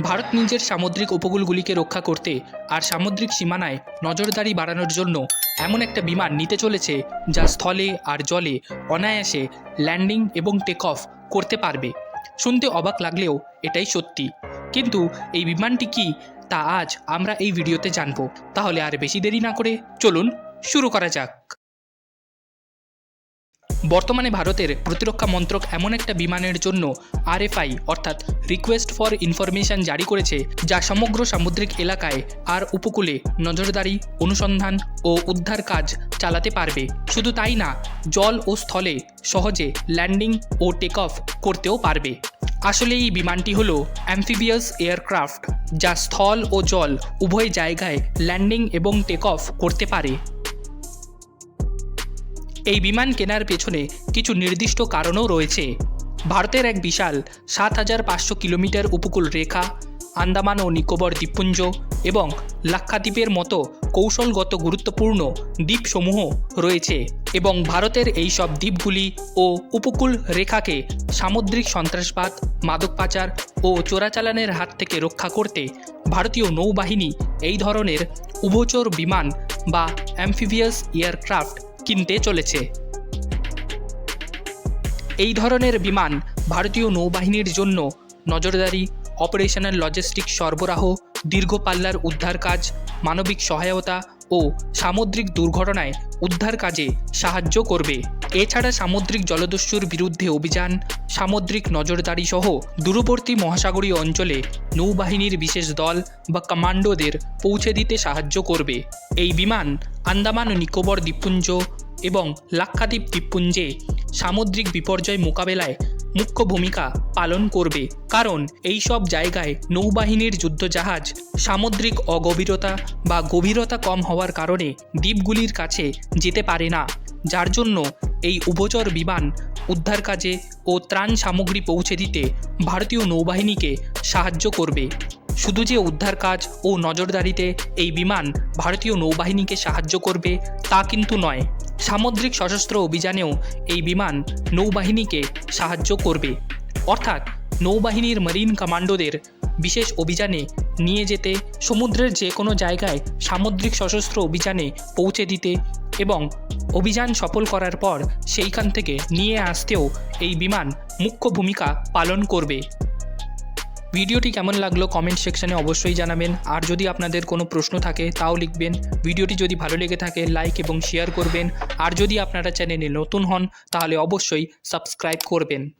ভারত নিজের সামুদ্রিক উপকূলগুলিকে রক্ষা করতে আর সামুদ্রিক সীমানায় নজরদারি বাড়ানোর জন্য এমন একটা বিমান নিতে চলেছে যা স্থলে আর জলে অনায়াসে ল্যান্ডিং এবং টেক অফ করতে পারবে। শুনতে অবাক লাগলেও এটাই সত্যি। কিন্তু এই বিমানটি কি? তা আজ আমরা এই ভিডিওতে জানব। তাহলে আর বেশি দেরি না করে চলুন শুরু করা যাক। বর্তমানে ভারতের প্রতিরক্ষা মন্ত্রক এমন একটা বিমানের জন্য আরএফআই, অর্থাৎ রিকোয়েস্ট ফর ইনফরমেশন জারি করেছে, যা সমগ্র সামুদ্রিক এলাকায় আর উপকূলে নজরদারি, অনুসন্ধান ও উদ্ধার কাজ চালাতে পারবে। শুধু তাই না, জল ও স্থলে সহজে ল্যান্ডিং ও টেক অফ করতেও পারবে। আসলে এই বিমানটি হল অ্যামফিবিয়াস এয়ারক্রাফট যা স্থল ও জল উভয় জায়গায় ল্যান্ডিং এবং টেক অফ করতে পারে। এই বিমান কেনার পেছনে কিছু নির্দিষ্ট কারণও রয়েছে। ভারতের এক বিশাল সাত হাজার পাঁচশো কিলোমিটার উপকূল রেখা, আন্দামান ও নিকোবর দ্বীপপুঞ্জ এবং লাক্ষাদ্বীপের মতো কৌশলগত গুরুত্বপূর্ণ দ্বীপসমূহ রয়েছে এবং ভারতের এই সব দ্বীপগুলি ও উপকূল রেখাকে সামুদ্রিক সন্ত্রাসবাদ, মাদক পাচার ও চোরাচালানের হাত থেকে রক্ষা করতে ভারতীয় নৌবাহিনী এই ধরনের উভচর বিমান বা অ্যামফিভিয়াস এয়ারক্রাফট কিনতে চলেছে। এই ধরনের বিমান ভারতীয় নৌবাহিনীর জন্য নজরদারি অপারেশনাল লজিস্টিক সরবরাহ, দীর্ঘ পাল্লার উদ্ধার কাজ, মানবিক সহায়তা ও সামুদ্রিক দুর্ঘটনায় উদ্ধার কাজে সাহায্য করবে। এছাড়া সামুদ্রিক জলদস্যুর বিরুদ্ধে অভিযান, সামুদ্রিক নজরদারি সহ দূরবর্তী মহাসাগরীয় অঞ্চলে নৌবাহিনীর বিশেষ দল বা কমান্ডোদের পৌঁছে দিতে সাহায্য করবে। এই বিমান আন্দামান ও নিকোবর দ্বীপপুঞ্জ এবং লাক্ষাদ্বীপ দ্বীপপুঞ্জে সামুদ্রিক বিপর্যয় মোকাবেলায় মুখ্য ভূমিকা পালন করবে। কারণ এই সব জায়গায় নৌবাহিনীর যুদ্ধজাহাজ সামুদ্রিক অগভীরতা বা গভীরতা কম হওয়ার কারণে দ্বীপগুলির কাছে যেতে পারে না। যার জন্য এই উভচর বিমান উদ্ধার কাজে ও ত্রাণ সামগ্রী পৌঁছে দিতে ভারতীয় নৌবাহিনীকে সাহায্য করবে। শুধু যে উদ্ধার কাজ ও নজরদারিতে এই বিমান ভারতীয় নৌবাহিনীকে সাহায্য করবে তা কিন্তু নয়। সামুদ্রিক সশস্ত্র অভিযানেও এই বিমান নৌবাহিনীকে সাহায্য করবে। অর্থাৎ নৌবাহিনীর মারিন কমান্ডোদের বিশেষ অভিযানে নিয়ে যেতে সমুদ্রের যে কোনো জায়গায় সামুদ্রিক সশস্ত্র অভিযানে পৌঁছে দিতে এবং অভিযান সফল করার পর সেইখান থেকে নিয়ে আসতেও এই বিমান মুখ্য ভূমিকা পালন করবে। ভিডিওটি কেমন লাগল কমেন্ট সেকশানে অবশ্যই জানাবেন। আর যদি আপনাদের কোনো প্রশ্ন থাকে তাও লিখবেন। ভিডিওটি যদি ভালো লেগে থাকে লাইক এবং শেয়ার করবেন। আর যদি আপনারা চ্যানেলে নতুন হন তাহলে অবশ্যই সাবস্ক্রাইব করবেন।